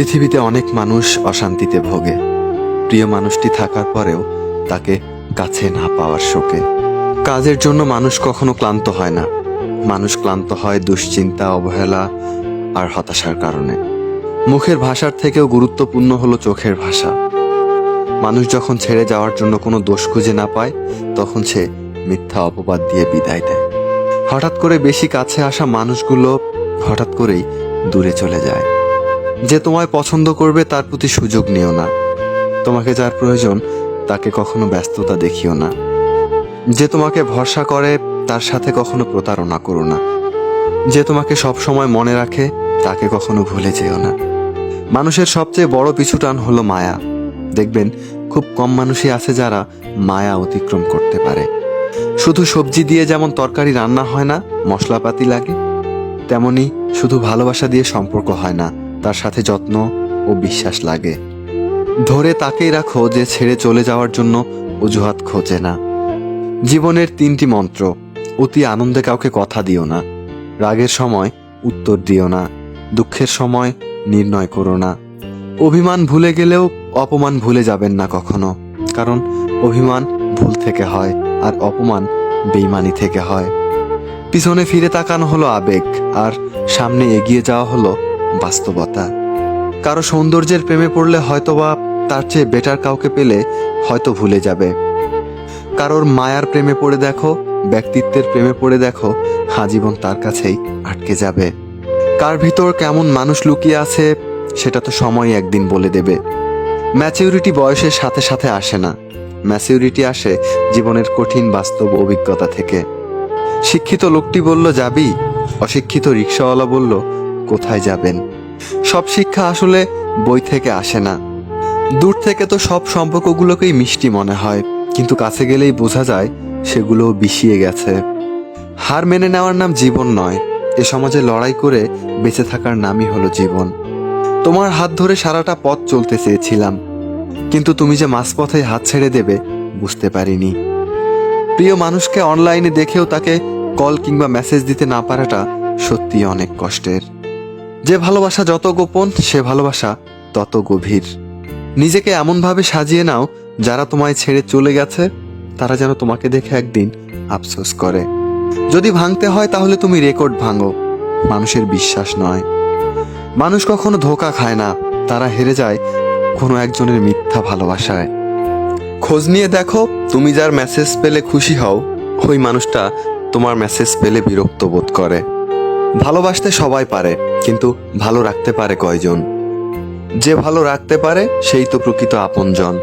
পৃথিবীতে অনেক মানুষ অশান্তিতে ভোগে। প্রিয় মানুষটি থাকার পরেও তাকে কাছে না পাওয়ার শোকে। কাজের জন্য মানুষ কখনো ক্লান্ত হয় না। মানুষ ক্লান্ত হয় দুশ্চিন্তা, অবহেলা আর হতাশার কারণে। মুখের ভাষার থেকেও গুরুত্বপূর্ণ হলো চোখের ভাষা। মানুষ যখন ছেড়ে যাওয়ার জন্য কোনো দোষ খুঁজে না পায়, তখন সে মিথ্যা অপবাদ দিয়ে বিদায় দেয় হঠাৎ করে বেশি কাছে আসা মানুষগুলো হঠাৎ করেই দূরে চলে যায়। যে তোমায় পছন্দ করবে তার প্রতি সুযোগ নিও না। তোমাকে যার প্রয়োজন, তাকে কখনো ব্যস্ততা দেখিও না। যে তোমাকে ভরসা করে, তার সাথে কখনো প্রতারণা করো না। যে তোমাকে সব সময় মনে রাখে, তাকে কখনো ভুলে যেও না। মানুষের সবচেয়ে বড় পিছুটান হলো মায়া। দেখবেন, খুব কম মানুষই আছে যারা মায়া অতিক্রম করতে পারে। শুধু সবজি দিয়ে যেমন তরকারি রান্না হয় না, মশলাপাতি লাগে, তেমনি শুধু ভালোবাসা দিয়ে সম্পর্ক হয় না। তার সাথে যত্ন ও বিশ্বাস লাগে। ধরে তাকেই রাখো যে ছেড়ে চলে যাওয়ার জন্য অজুহাত খোঁজে না। জীবনের তিনটি মন্ত্র, অতি আনন্দে কাউকে কথা দিও না। রাগের সময় উত্তর দিও না। দুঃখের সময় নির্ণয় করো না। অভিমান ভুলে গেলেও অপমান ভুলে যাবেন না কখনো। কারণ অভিমান ভুল থেকে হয় আর অপমান বেইমানি থেকে হয়। পিছনে ফিরে তাকানো হলো আবেগ, আর সামনে এগিয়ে যাওয়া হলো বাস্তবতা। কারও সৌন্দর্যের প্রেমে পড়লে হয়তোবা তার চেয়ে বেটার কাউকে পেলে হয়তো ভুলে যাবে। কারোর মায়ার প্রেমে পড়ে দেখো, ব্যক্তিত্বের প্রেমে পড়ে দেখো হাজীবন তার কাছেই আটকে যাবে। কার ভিতর কেমন মানুষ লুকিয়ে আছে, সেটা তো সময় একদিন বলে দেবে। ম্যাচিউরিটি বয়সের সাথে সাথে আসে না। ম্যাচিউরিটি আসে জীবনের কঠিন বাস্তব অভিজ্ঞতা থেকে। শিক্ষিত লোকটি বলল, যাবি? অশিক্ষিত রিক্সাওয়ালা বলল কোথায় যাবেন? সব শিক্ষা আসলে বই থেকে আসে না। দূর থেকে তো সব সম্পর্কগুলোকেই মিষ্টি মনে হয়, কিন্তু কাছে গেলেই বোঝা যায় সেগুলো বিষিয়ে গেছে। হার মেনে নেওয়ার নাম জীবন নয়, এ সমাজে লড়াই করে বেঁচে থাকার নামই হলো জীবন। তোমার হাত ধরে সারাটা পথ চলতে চেয়েছিলাম, কিন্তু তুমি যে মাঝপথে হাত ছেড়ে দেবে বুঝতে পারিনি। প্রিয় মানুষকে অনলাইনে দেখেও তাকে কল কিংবা মেসেজ দিতে না পারাটা সত্যি অনেক কষ্টের। যে ভালোবাসা যত গোপন, সে ভালোবাসা তত গভীর। নিজেকে এমনভাবে সাজিয়ে নাও, যারা তোমায় ছেড়ে চলে গেছে, তারা যেন তোমাকে দেখে একদিন আফসোস করে। যদি ভাঙতে হয়, তাহলে তুমি রেকর্ড ভাঙো। মানুষের বিশ্বাস নয়। মানুষ কখনো ধোকা খায় না। তারা হেরে যায় কোনো একজনের মিথ্যা ভালোবাসায়। খোঁজ নিয়ে দেখো, তুমি যার মেসেজ পেলে খুশি হও, ওই মানুষটা তোমার মেসেজ পেলে বিরক্ত বোধ করে। ভালোবাসতে সবাই পারে, কিন্তু ভালো রাখতে পারে কয়জন? যে ভালো রাখতে পারে, সেই তো প্রকৃত আপনজন।